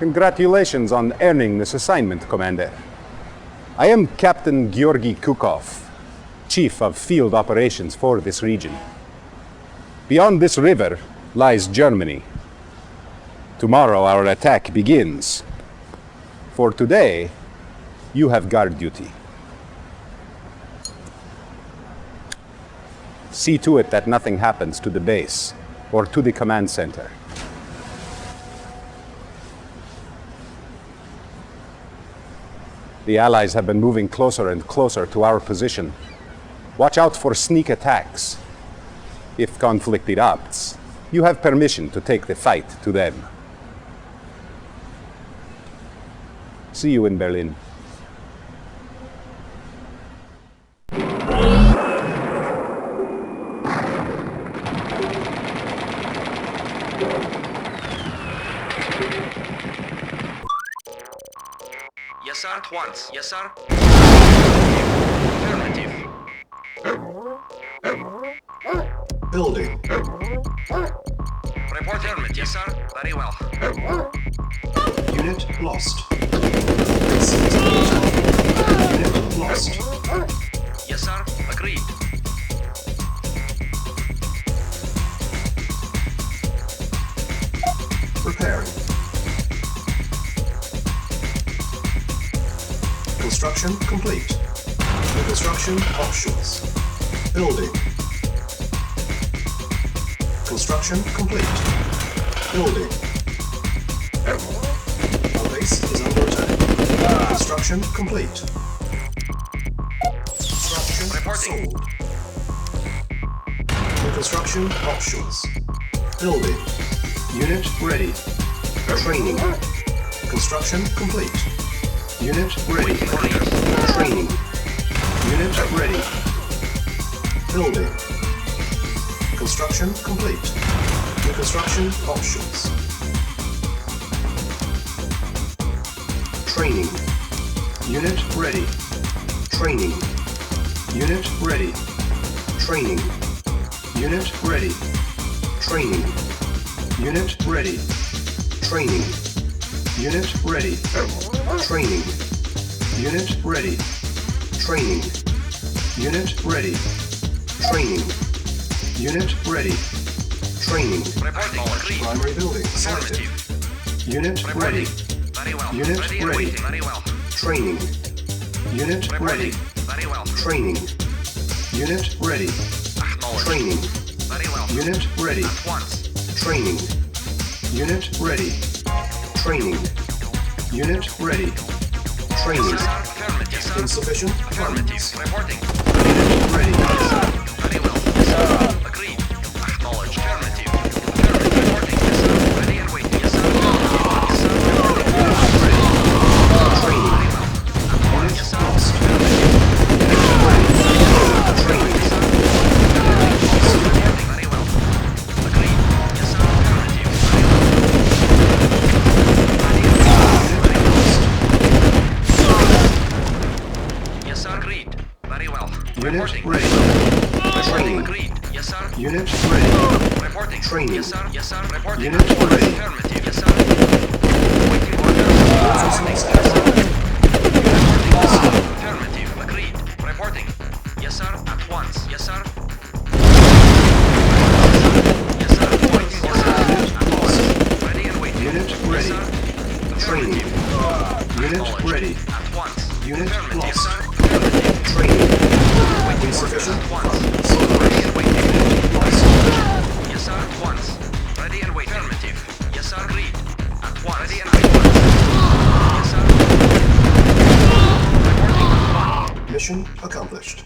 Congratulations on earning this assignment, Commander. I am Captain Georgy Kukov, Chief of Field Operations for this region. Beyond this river lies Germany. Tomorrow our attack begins. For today, you have guard duty. See to it that nothing happens to the base or to the command center. The Allies have been moving closer and closer to our position. Watch out for sneak attacks. If conflict erupts, you have permission to take the fight to them. See you in Berlin. Yes, sir. At once. Yes, sir. Affirmative. Building. Report affirmative. Yes, sir. Very well. Unit lost. Base is under attack. Unit lost. Yes, sir. Agreed. Construction complete. New construction options. Building. Construction complete. Building. Our base is under attack. Construction complete. Construction Reporting. sold. New construction options. Building. Unit ready. Training. Construction complete. Unit ready. Training. Unit ready. Building. Construction complete. New construction options. Training. Unit ready. Training. Unit ready. Training. Unit ready. Training. Unit ready. Training. Unit ready. Training. Unit ready. Training. Unit ready. Training. Unit ready. Training. Primary building. Affirmative. Unit ready. Unit ready. Training. Unit ready. Training. Unit ready. Training. Unit ready. Training. Unit ready. Training. Unit ready. Training. Yes. Insufficient Affirmative. Reporting. Unit ready. Well. Unit ready. Reporting. Agreed. Yes, sir. Unit ready. Reporting. Training. Yes, sir. Yes, sir. Reporting. Unit ready. Affirmative. Yes, sir. Waiting order. Reporting. Yes, sir. Mission accomplished.